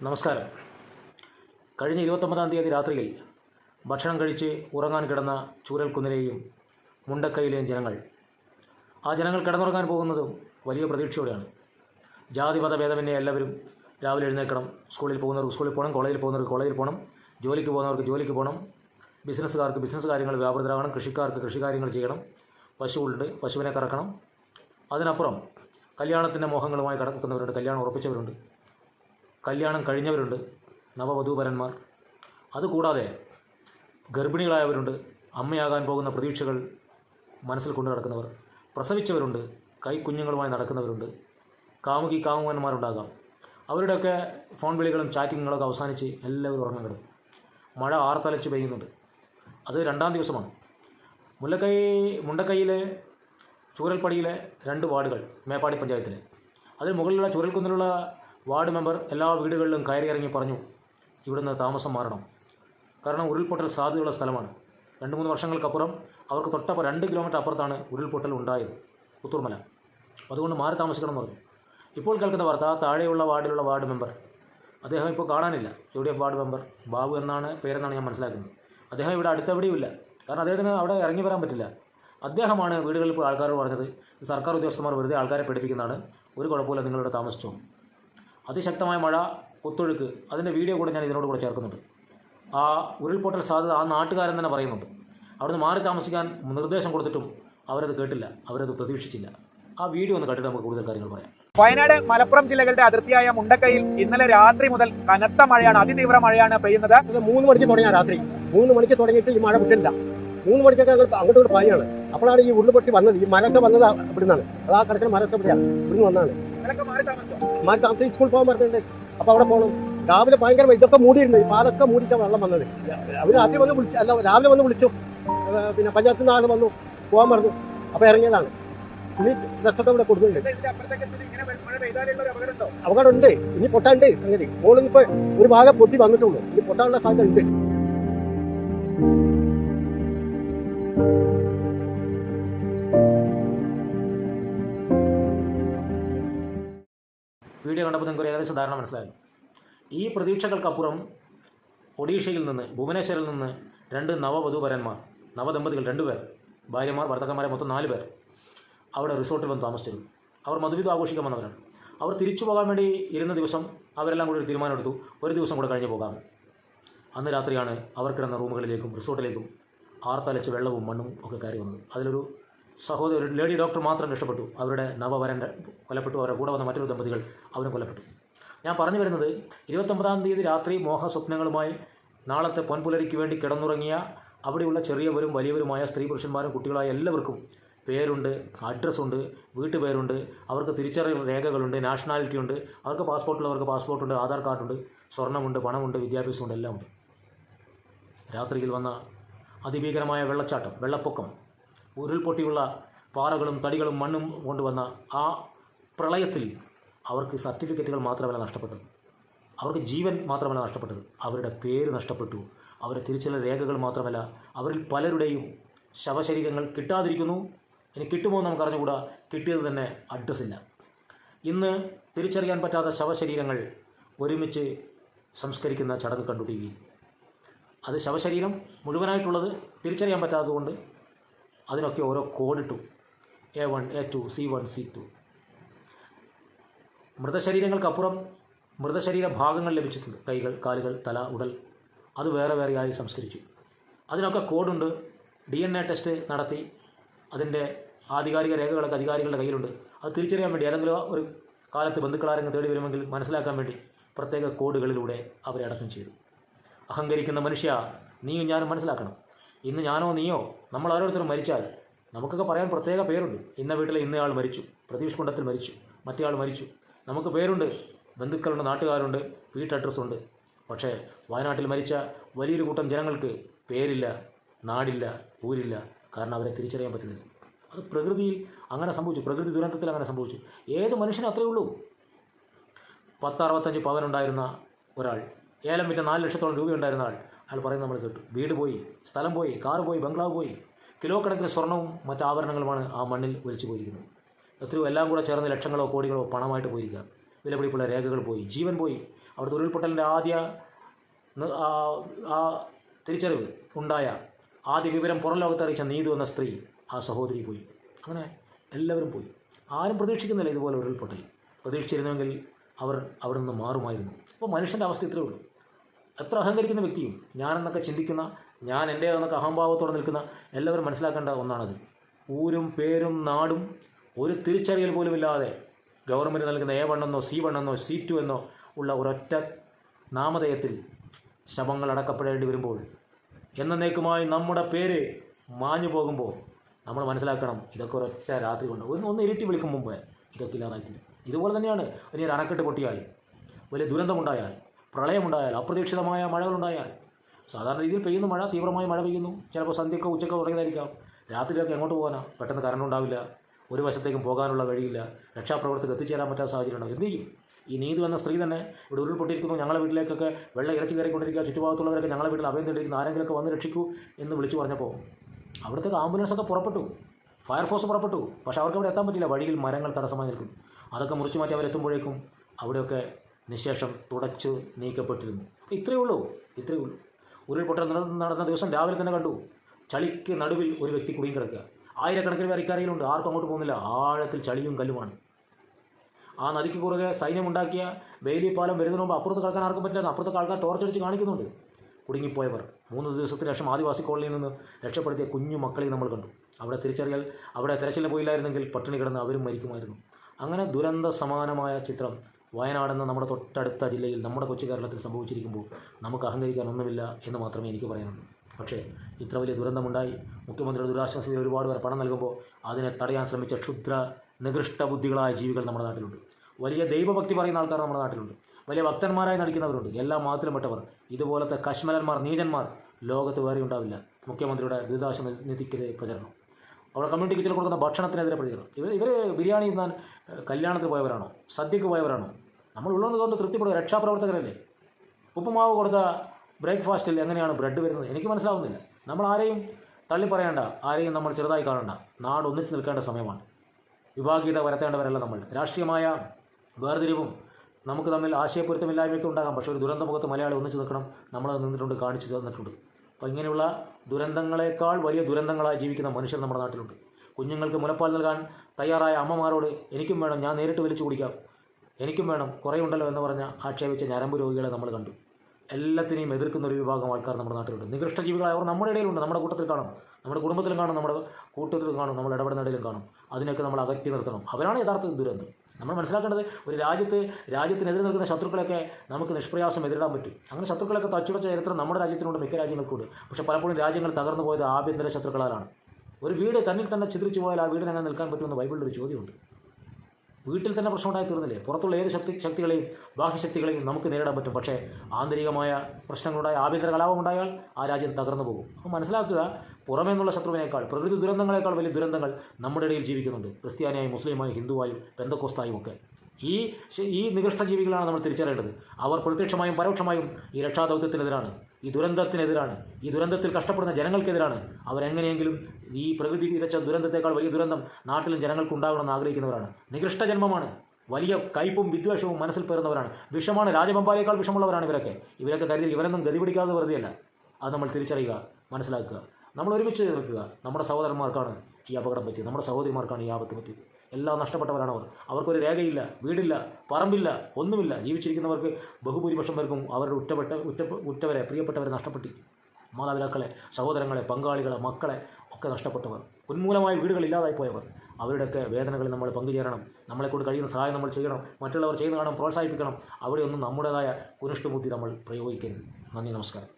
നമസ്കാരം. കഴിഞ്ഞ ഇരുപത്തൊമ്പതാം തീയതി രാത്രിയിൽ ഭക്ഷണം കഴിച്ച് ഉറങ്ങാൻ കിടന്ന ചൂരൽക്കുന്നിലെയും മുണ്ടക്കയിലെയും ജനങ്ങൾ. ആ ജനങ്ങൾ കിടന്നുറങ്ങാൻ പോകുന്നതും വലിയ പ്രതീക്ഷയോടെയാണ്. ജാതി മത ഭേദമന്യേ എല്ലാവരും രാവിലെ എഴുന്നേൽക്കണം സ്കൂളിൽ പോകുന്നവർക്ക് സ്കൂളിൽ പോകണം കോളേജിൽ പോകുന്നവർക്ക് കോളേജിൽ പോകണം ജോലിക്ക് പോകുന്നവർക്ക് ജോലിക്ക് പോകണം ബിസിനസ്സുകാർക്ക് ബിസിനസ് കാര്യങ്ങൾ വ്യാപൃതരാകണം കൃഷിക്കാർക്ക് കൃഷി കാര്യങ്ങൾ ചെയ്യണം പശുവുണ്ട് പശുവിനെ കറക്കണം. അതിനപ്പുറം കല്യാണത്തിന്റെ മോഹങ്ങളുമായി കടക്കുന്നവരുണ്ട് കല്യാണം ഉറപ്പിച്ചവരുണ്ട്. കല്യാണം കഴിഞ്ഞവരുണ്ട് നവവധൂവരന്മാർ. അതുകൂടാതെ ഗർഭിണികളായവരുണ്ട് അമ്മയാകാൻ പോകുന്ന പ്രതീക്ഷകൾ മനസ്സിൽ കൊണ്ടു നടക്കുന്നവർ. പ്രസവിച്ചവരുണ്ട് കൈക്കുഞ്ഞുങ്ങളുമായി നടക്കുന്നവരുണ്ട് കാമുകി കാമുകന്മാരുണ്ടാകാം. അവരുടെയൊക്കെ ഫോൺ വിളികളും ചാറ്റിങ്ങുകളൊക്കെ അവസാനിച്ച് എല്ലാവരും ഉറങ്ങാൻ മഴ ആർത്തലച്ച് പെയ്യുന്നുണ്ട്. അത് രണ്ടാം ദിവസമാണ്. മുല്ലക്കൈ മുണ്ടക്കൈയിലെ ചൂരൽപ്പടിയിലെ രണ്ട് വാർഡുകൾ മേപ്പാടി പഞ്ചായത്തിലെ. അതിന് മുകളിലുള്ള ചൂരൽക്കുന്നിലുള്ള വാർഡ് മെമ്പർ എല്ലാ വീടുകളിലും കയറി ഇറങ്ങി പറഞ്ഞു ഇവിടുന്ന് താമസം മാറണം. കാരണം ഉരുൾപൊട്ടൽ സാധ്യതയുള്ള സ്ഥലമാണ്. രണ്ട് മൂന്ന് വർഷങ്ങൾക്കപ്പുറം അവർക്ക് തൊട്ടപ്പം രണ്ട് കിലോമീറ്റർ അപ്പുറത്താണ് ഉരുൾപൊട്ടൽ ഉണ്ടായത് പുത്തൂർമല. അതുകൊണ്ട് മാറി താമസിക്കണം എന്ന് പറഞ്ഞു. ഇപ്പോൾ കേൾക്കുന്ന വാർത്ത താഴെയുള്ള വാർഡിലുള്ള വാർഡ് മെമ്പർ. അദ്ദേഹം ഇപ്പോൾ കാണാനില്ല. U D F ward member? Babu എന്നാണ് പേരെന്നാണ് ഞാൻ മനസ്സിലാക്കുന്നത്. അദ്ദേഹം ഇവിടെ അടുത്തെവിടെയുമില്ല കാരണം അദ്ദേഹത്തിന് അവിടെ ഇറങ്ങി വരാൻ പറ്റില്ല. അദ്ദേഹമാണ് വീടുകളിൽ പോയി ആൾക്കാരോട് പറഞ്ഞത് സർക്കാർ ഉദ്യോഗസ്ഥന്മാർ വെറുതെ ആൾക്കാരെ പഠിപ്പിക്കുന്നതാണ് ഒരു കുഴപ്പമില്ല നിങ്ങളിവിടെ താമസിച്ചോ. അതിശക്തമായ മഴ ഒത്തൊഴുക്ക് അതിന്റെ വീഡിയോ കൂടെ ഞാൻ ഇതിനോട് കൂടെ ചേർക്കുന്നുണ്ട്. ആ ഉരുൾപൊട്ടൽ സാധ്യത ആ നാട്ടുകാരൻ തന്നെ പറയുന്നുണ്ട്. അവിടുന്ന് മാറി താമസിക്കാൻ നിർദ്ദേശം കൊടുത്തിട്ടും അവരത് കേട്ടില്ല അവരത് പ്രതീക്ഷിച്ചില്ല. ആ വീഡിയോ ഒന്ന് കണ്ടിട്ട് നമുക്ക് കൂടുതൽ കാര്യങ്ങൾ പറയാം. വയനാട് മലപ്പുറം ജില്ലകളുടെ അതിർത്തിയായ മുണ്ടക്കയിൽ ഇന്നലെ രാത്രി മുതൽ കനത്ത മഴയാണ് അതിതീവ്ര മഴയാണ് പെയ്യുന്നത്. ഇത് മൂന്ന് മണിക്ക് തുടങ്ങിയ രാത്രി. മൂന്ന് മണിക്ക് തുടങ്ങിയിട്ട് ഈ മഴ വിട്ടില്ല മൂന്ന് മണിക്കൊക്കെ അങ്ങോട്ട് അങ്ങോട്ട് പായാണ് അപ്പോഴാണ് ഈ ഉരുൾപൊട്ടി വന്നത്. ഈ മരമൊക്കെ വന്നത് ഇവിടുന്നാണ് അത് ആ കിടക്കുന്ന മരമൊക്കെ ഇവിടെയാണ് ഇവിടുന്ന് വന്നതാണ്. നിങ്ങളൊക്കെ മാറി താമസിച്ചോ? സ്കൂൾ പോകാൻ പറഞ്ഞിട്ടുണ്ട്. അപ്പോൾ അവിടെ പോകണം രാവിലെ ഭയങ്കര ഇതൊക്കെ മൂടിയിരുന്നു. ഈ പാലൊക്കെ മൂടിയിട്ടാണ് വെള്ളം വന്നത്. അവർ ആദ്യം വന്ന് വിളിച്ചു അല്ല രാവിലെ വന്ന് വിളിച്ചു. പിന്നെ പഞ്ചായത്തിൽ നിന്ന് ആൾ വന്നു. പോകാൻ പറഞ്ഞു. അപ്പോൾ ഇറങ്ങിയതാണ്. ഇനി ഡ്രസ്സൊക്കെ ഇവിടെ കൊടുക്കുന്നുണ്ട്. അപകടമുണ്ട്? ഇനി പൊട്ടാണ്ട് സംഗതി. മോളിനിപ്പോൾ ഒരു ഭാഗം പൊട്ടി വന്നിട്ടുള്ളൂ. ഇനി പൊട്ടാനുള്ള സാധ്യത ഉണ്ട് കണ്ടപ്പോൾ നിങ്ങൾക്ക് ഏകദേശം ധാരണ മനസ്സിലായി ഈ പ്രതീക്ഷകൾക്കപ്പുറം ഒഡീഷയിൽ നിന്ന് ഭുവനേശ്വരിൽ നിന്ന് രണ്ട് നവവധൂവരന്മാർ നവദമ്പതികൾ രണ്ടുപേർ ഭാര്യമാർ ഭർത്താക്കന്മാരെ മൊത്തം നാല് പേർ അവിടെ റിസോർട്ടിൽ വന്ന് താമസിച്ചിരുന്നു. അവർ മധുവിധം ആഘോഷിക്കാൻ വന്നവരാണ്. അവർ തിരിച്ചു പോകാൻ വേണ്ടി ഇരുന്ന ദിവസം അവരെല്ലാം കൂടി ഒരു തീരുമാനമെടുത്തു. ഒരു ദിവസം കൂടെ കഴിഞ്ഞ് പോകാം. അന്ന് രാത്രിയാണ് അവർ കിടന്ന റൂമുകളിലേക്കും റിസോർട്ടിലേക്കും ആർത്തലച്ച് വെള്ളവും മണ്ണും ഒക്കെ കയറി വന്നത്. അതിലൊരു സഹോദരി ഒരു ലേഡി ഡോക്ടർ മാത്രം രക്ഷപ്പെട്ടു. അവരുടെ നവവരന്റെ കൊല്ലപ്പെട്ടു. അവരുടെ കൂടെ വന്ന മറ്റൊരു ദമ്പതികൾ അവരും കൊല്ലപ്പെട്ടു. ഞാൻ പറഞ്ഞു വരുന്നത് ഇരുപത്തൊമ്പതാം തീയതി രാത്രി മോഹസ്വപ്നങ്ങളുമായി നാളത്തെ പൊൻപുലരിക്ക് വേണ്ടി കിടന്നുറങ്ങിയ അവിടെയുള്ള ചെറിയവരും വലിയവരുമായ സ്ത്രീ പുരുഷന്മാരും കുട്ടികളായ എല്ലാവർക്കും പേരുണ്ട് അഡ്രസ്സുണ്ട് വീട്ടുപേരുണ്ട് അവർക്ക് തിരിച്ചറിയൽ രേഖകളുണ്ട് നാഷണാലിറ്റി ഉണ്ട് അവർക്ക് പാസ്പോർട്ടുള്ളവർക്ക് പാസ്പോർട്ടുണ്ട് ആധാർ കാർഡുണ്ട് സ്വർണമുണ്ട് പണമുണ്ട് വിദ്യാഭ്യാസമുണ്ട് എല്ലാം ഉണ്ട് രാത്രിയിൽ വന്ന അതിഭീകരമായ വെള്ളച്ചാട്ടം വെള്ളപ്പൊക്കം ഉരുൾപൊട്ടിയുള്ള പാറകളും തടികളും മണ്ണും കൊണ്ടുവന്ന ആ പ്രളയത്തിൽ അവർക്ക് സർട്ടിഫിക്കറ്റുകൾ മാത്രമല്ല നഷ്ടപ്പെട്ടത്. അവർക്ക് ജീവൻ മാത്രമല്ല നഷ്ടപ്പെട്ടത്. അവരുടെ പേര് നഷ്ടപ്പെട്ടു. അവരുടെ തിരിച്ചുള്ള രേഖകൾ മാത്രമല്ല. അവരിൽ പലരുടെയും ശവശരീരങ്ങൾ കിട്ടാതിരിക്കുന്നു. ഇനി കിട്ടുമോ എന്ന് നമുക്ക് അറിഞ്ഞുകൂടാ കിട്ടിയത് തന്നെ അഡ്രസ്സില്ല ഇന്ന് തിരിച്ചറിയാൻ പറ്റാത്ത ശവശരീരങ്ങൾ ഒരുമിച്ച് സംസ്കരിക്കുന്ന ചടങ്ങ് കണ്ടു ടി അത് ശവശരീരം മുഴുവനായിട്ടുള്ളത് തിരിച്ചറിയാൻ പറ്റാത്തതുകൊണ്ട് അതിനൊക്കെ ഓരോ കോഡിട്ടു. A one A two C one C two മൃതശരീരങ്ങൾക്കപ്പുറം മൃതശരീര ഭാഗങ്ങൾ ലഭിച്ചിട്ടുണ്ട്. കൈകൾ കാലുകൾ തല ഉടൽ. അത് വേറെ വേറെയായി സംസ്കരിച്ചു. അതിനൊക്കെ കോഡുണ്ട്. ഡി എൻ എ ടെസ്റ്റ് നടത്തി. അതിന്റെ ആധികാരിക രേഖകളൊക്കെ അധികാരികളുടെ കയ്യിലുണ്ട്. അത് തിരിച്ചറിയാൻ വേണ്ടി ഏതെങ്കിലും ഒരു കാലത്ത് ബന്ധുക്കളാരെങ്കിലും തേടി വരുമെങ്കിൽ മനസ്സിലാക്കാൻ വേണ്ടി പ്രത്യേക കോഡുകളിലൂടെ അവരെ അടക്കം ചെയ്തു. അഹങ്കരിക്കുന്ന മനുഷ്യ നീയും ഞാനും മനസ്സിലാക്കണം. ഇന്ന് ഞാനോ നീയോ? നമ്മൾ ഓരോരുത്തരും മരിച്ചാൽ നമുക്കൊക്കെ പറയാൻ പ്രത്യേക പേരുണ്ട്. ഇന്ന വീട്ടിലെ ഇന്നയാൾ മരിച്ചു. പ്രതീഷ് കുണ്ടത്തിൽ മരിച്ചു. മറ്റേയാൾ മരിച്ചു. നമുക്ക് പേരുണ്ട്. ബന്ധുക്കളുണ്ട് നാട്ടുകാരുണ്ട് വീട്ട് അഡ്രസ്സുണ്ട് പക്ഷേ വയനാട്ടിൽ മരിച്ച വലിയൊരു കൂട്ടം ജനങ്ങൾക്ക് പേരില്ല നാടില്ല ഊരില്ല. കാരണം അവരെ തിരിച്ചറിയാൻ പറ്റുന്നില്ല. അത് പ്രകൃതിയിൽ അങ്ങനെ സംഭവിച്ചു. പ്രകൃതി ദുരന്തത്തിൽ അങ്ങനെ സംഭവിച്ചു. ഏത് മനുഷ്യനും അത്രയേ ഉള്ളൂ. പത്ത് അറുപത്തഞ്ച് പവനുണ്ടായിരുന്ന ഒരാൾ ഏലം വിറ്റ നാല് ലക്ഷത്തോളം രൂപയുണ്ടായിരുന്ന ആൾ അയാൾ പറയുന്നത് നമ്മൾ കേട്ടു. വീട് പോയി സ്ഥലം പോയി കാറ് പോയി ബംഗ്ലാവ് പോയി. കിലോ കണക്കിന് സ്വർണവും മറ്റ് ആഭരണങ്ങളുമാണ് ആ മണ്ണിൽ ഒലിച്ചു പോയിരിക്കുന്നത്. എത്രയോ എല്ലാം കൂടെ ചേർന്ന് ലക്ഷങ്ങളോ കോടികളോ പണമായിട്ട് പോയിരിക്കുക. വിലപിടിപ്പുള്ള രേഖകൾ പോയി ജീവൻ പോയി. അവിടുത്തെ ഉരുൾപൊട്ടലിന്റെ ആദ്യ ആ ആ തിരിച്ചറിവ് ഉണ്ടായ ആദ്യ വിവരം പുറം ലോകത്ത് അറിയിച്ച നീതു എന്ന സ്ത്രീ ആ സഹോദരി പോയി. അങ്ങനെ എല്ലാവരും പോയി. ആരും പ്രതീക്ഷിക്കുന്നില്ല ഇതുപോലെ ഉരുൾപൊട്ടൽ. പ്രതീക്ഷിച്ചിരുന്നുവെങ്കിൽ അവർ അവിടെ നിന്ന് മാറുമായിരുന്നു. അപ്പോൾ മനുഷ്യന്റെ അവസ്ഥ ഇത്രയേ ഉള്ളൂ. എത്ര അഹങ്കരിക്കുന്ന വ്യക്തിയും ഞാനെന്നൊക്കെ ചിന്തിക്കുന്ന ഞാൻ എന്റേതെന്നൊക്കെ അഹംഭാവത്തോടെ നിൽക്കുന്ന എല്ലാവരും മനസ്സിലാക്കേണ്ട ഒന്നാണത്. ഊരും പേരും നാടും ഒരു തിരിച്ചറിയൽ പോലുമില്ലാതെ ഗവൺമെന്റ് നൽകുന്ന എ വൺ എന്നോ സി വൺ എന്നോ സി ടു എന്നോ ഉള്ള ഒരൊറ്റ നാമധേയത്തിൽ ശവങ്ങൾ അടക്കപ്പെടേണ്ടി വരുമ്പോൾ എന്നേക്കുമായി നമ്മുടെ പേര് മാഞ്ഞു പോകുമ്പോൾ നമ്മൾ മനസ്സിലാക്കണം ഇതൊക്കെ ഒരൊറ്റ രാത്രി കൊണ്ട്. ഒന്ന് ഒന്ന് ഇരുട്ടി വിളിക്കും മുമ്പേ. ഇതൊക്കെ ഇല്ലാതായിട്ടില്ല. ഇതുപോലെ തന്നെയാണ്. വലിയൊരു അണക്കെട്ട് പൊട്ടിയാൽ വലിയ ദുരന്തമുണ്ടായാൽ പ്രളയമുണ്ടായാൽ അപ്രതീക്ഷിതമായ മഴകളുണ്ടായാൽ സാധാരണ രീതിയിൽ പെയ്യുന്ന മഴ തീവ്രമായ മഴ പെയ്യുന്നു. ചിലപ്പോൾ സന്ധ്യക്കോ ഉച്ചക്കോ തുടങ്ങിയതായിരിക്കാം. രാത്രിയിലൊക്കെ എങ്ങോട്ട് പോകാനാ? പെട്ടെന്ന് കറണ്ട് ഉണ്ടാവില്ല. ഒരു വശത്തേക്കും പോകാനുള്ള വഴിയില്ല. രക്ഷാപ്രവർത്തകർ എത്തിച്ചേരാൻ പറ്റാത്ത സാഹചര്യം ഉണ്ടാവും. എന്ത് ചെയ്യും? ഈ നീതു എന്ന സ്ത്രീ തന്നെ ഇവിടെ ഉരുൾപൊട്ടിയിരിക്കുന്നു. ഞങ്ങളെ വീട്ടിലേക്കൊക്കെ വെള്ളം ഇറച്ചി കയറിക്കൊണ്ടിരിക്കുക. ചുറ്റുഭാഗത്തുള്ളവരൊക്കെ ഞങ്ങളെ വീട്ടിൽ അഭയം തേടിയിരിക്കുന്നു. ആരെങ്കിലുമൊക്കെ വന്ന് രക്ഷിക്കൂ എന്ന് വിളിച്ചു പറഞ്ഞപ്പോൾ അവിടത്തേക്ക് ആംബുലൻസൊക്കെ പുറപ്പെട്ടു. ഫയർഫോഴ്സ് പുറപ്പെട്ടു. പക്ഷേ അവർക്ക് അവിടെ എത്താൻ പറ്റില്ല. വഴിയിൽ മരങ്ങൾ തടസ്സമായി നിൽക്കും അതൊക്കെ മുറിച്ചു മാറ്റി അവരെത്തുമ്പോഴേക്കും അവിടെയൊക്കെ നിശേഷം തുടച്ചു നീക്കപ്പെട്ടിരുന്നു. ഇത്രയേ ഉള്ളൂ ഇത്രയേ ഉള്ളൂ. ഉരുൾപൊട്ടൽ നടന്ന നടന്ന ദിവസം രാവിലെ തന്നെ കണ്ടു. ചളിക്ക് നടുവിൽ ഒരു വ്യക്തി കുടുങ്ങി കിടക്കുക. ആയിരക്കണക്കിന് പേർ ഇക്കരയിലുണ്ട് ആർക്കും അങ്ങോട്ട് പോകുന്നില്ല. ആഴത്തിൽ ചളിയും കല്ലുമാണ്. ആ നദിക്ക് കുറുകെ സൈന്യമുണ്ടാക്കിയ വേലി പാലം വരുന്നതിന് മുമ്പ് അപ്പുറത്ത് കിടക്കാൻ ആർക്കും പറ്റില്ല അപ്പുറത്തെ ആൾക്കാർ ടോർച്ചടിച്ച് കാണിക്കുന്നുണ്ട്. കുടുങ്ങിപ്പോയവർ. മൂന്ന് ദിവസത്തിന് ശേഷം ആദിവാസി കോളനിയിൽ നിന്ന് രക്ഷപ്പെടുത്തിയ കുഞ്ഞു മക്കളെ നമ്മൾ കണ്ടു. അവിടെ തിരിച്ചറിയൽ അവിടെ തിരച്ചിലിന് പോയില്ലായിരുന്നെങ്കിൽ പട്ടിണി കിടന്ന് അവരും മരിക്കുമായിരുന്നു. അങ്ങനെ ദുരന്ത സമാനമായ ചിത്രം വയനാടെന്ന നമ്മുടെ തൊട്ടടുത്ത ജില്ലയിൽ നമ്മുടെ കൊച്ചു കേരളത്തിൽ സംഭവിച്ചിരിക്കുമ്പോൾ നമുക്ക് അഹങ്കരിക്കാൻ ഒന്നുമില്ല എന്ന് മാത്രമേ എനിക്ക് പറയാനുള്ളൂ. പക്ഷേ ഇത്ര വലിയ ദുരന്തമുണ്ടായി. മുഖ്യമന്ത്രിയുടെ ദുരാശ്വാസത്തിൽ ഒരുപാട് പേർ പണം നൽകുമ്പോൾ അതിനെ തടയാൻ ശ്രമിച്ച ക്ഷുദ്ര നികൃഷ്ട ബുദ്ധികളായ ജീവികൾ നമ്മുടെ നാട്ടിലുണ്ട്. വലിയ ദൈവഭക്തി പറയുന്ന ആൾക്കാർ നമ്മുടെ നാട്ടിലുണ്ട്. വലിയ ഭക്തന്മാരായി നടിക്കുന്നവരുണ്ട്. എല്ലാ മതത്തിലും പെട്ടവർ ഇതുപോലത്തെ കശ്മലന്മാർ നീചന്മാർ ലോകത്ത് വേറെ ഉണ്ടാവില്ല. മുഖ്യമന്ത്രിയുടെ ദുരിതാശ്വാസ നിധിക്കെതിരെ പ്രചരണം. അവിടെ കമ്മ്യൂണിറ്റി കിച്ചണിൽ കൊടുക്കുന്ന ഭക്ഷണത്തിനെതിരെ പ്രതികരണം ഇവർ ഇവർ ബിരിയാണി തിന്നാൻ കല്യാണത്തിന് പോയവരാണോ? സദ്യക്ക് പോയവരാണോ? നമ്മൾ ഉള്ളത് കൊണ്ട് തൃപ്തിപ്പെടുക രക്ഷാപ്രവർത്തകരല്ലേ? ഉപ്പുമാവ് കൊടുത്ത ബ്രേക്ക്ഫാസ്റ്റിൽ എങ്ങനെയാണ് ബ്രെഡ് വരുന്നത്? എനിക്ക് മനസ്സിലാവുന്നില്ല. നമ്മൾ ആരെയും തള്ളി പറയേണ്ട. ആരെയും നമ്മൾ ചെറുതായി കാണണ്ട. നാട് ഒന്നിച്ച് നിൽക്കേണ്ട സമയമാണ്. വിഭാഗീയത വരത്തേണ്ടവരല്ല നമ്മൾ. രാഷ്ട്രീയമായ വേർതിരിവും നമുക്ക് തമ്മിൽ ആശയപ്പൊരുത്തമില്ലായ്മയൊക്കെ ഉണ്ടാകാം. പക്ഷേ ഒരു ദുരന്തമുഖത്ത് മലയാളി ഒന്നിച്ച് നിൽക്കണം. നമ്മൾ നിന്നിട്ടുണ്ട് കാണിച്ചു തന്നിട്ടുണ്ട്. അപ്പോൾ ഇങ്ങനെയുള്ള ദുരന്തങ്ങളെക്കാൾ വലിയ ദുരന്തങ്ങളായി ജീവിക്കുന്ന മനുഷ്യർ നമ്മുടെ നാട്ടിലുണ്ട്. കുഞ്ഞുങ്ങൾക്ക് മുലപ്പാൽ നൽകാൻ തയ്യാറായ അമ്മമാരോട് എനിക്കും വേണം. ഞാൻ നേരിട്ട് വലിച്ചു കുടിക്കാം. എനിക്കും വേണം. കുറേ ഉണ്ടല്ലോ എന്ന് പറഞ്ഞ ആക്ഷേപിച്ച ഞരമ്പ് രോഗികളെ നമ്മൾ കണ്ടു. എല്ലാത്തിനെയും എതിർക്കുന്ന ഒരു വിഭാഗം ആൾക്കാർ നമ്മുടെ നാട്ടിലുണ്ട്. നികൃഷ്ട ജീവികളായവർ നമ്മുടെ ഇടയിലുണ്ട്. നമ്മുടെ കൂട്ടത്തിൽ കാണും. നമ്മുടെ കുടുംബത്തിലും കാണും. നമ്മുടെ കൂട്ടത്തിലും കാണും. നമ്മൾ ഇടപെടുന്നിടയിലും കാണും. അതിനൊക്കെ നമ്മൾ അകറ്റി നിർത്തണം. അവരാണ് യഥാർത്ഥ ദുരന്തം. നമ്മൾ മനസ്സിലാക്കേണ്ടത് ഒരു രാജ്യത്ത് രാജ്യത്തിനെതിരെ നിൽക്കുന്ന ശത്രുക്കളൊക്കെ നമുക്ക് നിഷ്പ്രയാസം എതിരിടാൻ പറ്റും. അങ്ങനെ ശത്രുക്കളൊക്കെ തച്ചുടച്ച ചരിത്രം നമ്മുടെ രാജ്യത്തിനുണ്ട്. മിക്ക രാജ്യങ്ങൾക്കുണ്ട് പക്ഷെ പലപ്പോഴും രാജ്യങ്ങൾ തകർന്നു പോയത് ആഭ്യന്തര ശത്രുക്കളാലാണ്. ഒരു വീട് തന്നിൽ തന്നെ ചിത്രിച്ചു പോയാൽ ആ വീടിന് നിൽക്കാൻ പറ്റുമെന്ന് ബൈബിളിൽ ഒരു ചോദ്യമുണ്ട്. വീട്ടിൽ തന്നെ പ്രശ്നമുണ്ടായി തീർന്നില്ലേ? പുറത്തുള്ള ഏത് ശക്തി ശക്തികളെയും ബാഹ്യശക്തികളെയും നമുക്ക് നേരിടാൻ പറ്റും. പക്ഷേ ആന്തരികമായ പ്രശ്നങ്ങളുണ്ടായ ആഭ്യന്തര കലാപം ഉണ്ടായാൽ ആ രാജ്യം തകർന്നു പോകും. അപ്പോൾ മനസ്സിലാക്കുക പുറമേ നിന്നുള്ള ശത്രുവിനേക്കാൾ പ്രകൃതി ദുരന്തങ്ങളെക്കാൾ വലിയ ദുരന്തങ്ങൾ നമ്മുടെ ഇടയിൽ ജീവിക്കുന്നുണ്ട്. ക്രിസ്ത്യാനിയായും മുസ്ലിമായും ഹിന്ദുവായും പെന്തക്കോസ്തായും ഒക്കെ. ഈ ഈ നികൃഷ്ടജീവികളാണ് നമ്മൾ തിരിച്ചറിയേണ്ടത്. അവർ പ്രത്യക്ഷമായും പരോക്ഷമായും ഈ രക്ഷാദൗത്യത്തിനെതിരാണ് ഈ ദുരന്തത്തിനെതിരാണ് ഈ ദുരന്തത്തിൽ കഷ്ടപ്പെടുന്ന ജനങ്ങൾക്കെതിരാണ്. അവരെങ്ങനെയെങ്കിലും ഈ പ്രകൃതി വിതച്ച ദുരന്തത്തെക്കാൾ വലിയ ദുരന്തം നാട്ടിലും ജനങ്ങൾക്ക് ഉണ്ടാകണമെന്ന് ആഗ്രഹിക്കുന്നവരാണ്. നികൃഷ്ട ജന്മമാണ്. വലിയ കയ്പും വിദ്വേഷവും മനസ്സിൽ പേറുന്നവരാണ്. വിഷമാണ് രാജബമ്പാലേക്കാൾ വിഷമുള്ളവരാണ് ഇവരൊക്കെ. ഇവരൊക്കെ കരുതി ഇവരൊന്നും ഗതി പിടിക്കാതെ വെറുതെയല്ല. അത് നമ്മൾ തിരിച്ചറിയുക മനസ്സിലാക്കുക. നമ്മൾ ഒരുമിച്ച് നിൽക്കുക. നമ്മുടെ സഹോദരന്മാർക്കാണ് ഈ അപകടം പറ്റിയത്. നമ്മുടെ സഹോദരിമാർക്കാണ് ഈ ആപത്ത് പറ്റിയത്. എല്ലാം നഷ്ടപ്പെട്ടവരാണ് അവർ. അവർക്കൊരു രേഖയില്ല വീടില്ല പറമ്പില്ല ഒന്നുമില്ല. ജീവിച്ചിരിക്കുന്നവർക്ക് ബഹുഭൂരിപക്ഷം പേർക്കും അവരുടെ ഉറ്റപ്പെട്ട ഉറ്റ ഉറ്റവരെ പ്രിയപ്പെട്ടവരെ നഷ്ടപ്പെട്ടിരിക്കും മാതാപിതാക്കളെ സഹോദരങ്ങളെ പങ്കാളികളെ മക്കളെ ഒക്കെ നഷ്ടപ്പെട്ടവർ. ഉന്മൂലമായ വീടുകൾ ഇല്ലാതായി പോയവർ അവരുടെയൊക്കെ വേദനകളിൽ നമ്മൾ പങ്കുചേരണം. നമ്മളെക്കൊണ്ട് കഴിയുന്ന സഹായം നമ്മൾ ചെയ്യണം. മറ്റുള്ളവർ ചെയ്യുന്ന കാണാൻ പ്രോത്സാഹിപ്പിക്കണം. അവിടെയൊന്നും നമ്മുടേതായ പുനഷ്ടബുദ്ധി നമ്മൾ പ്രയോഗിക്കരുത്. നന്ദി നമസ്കാരം.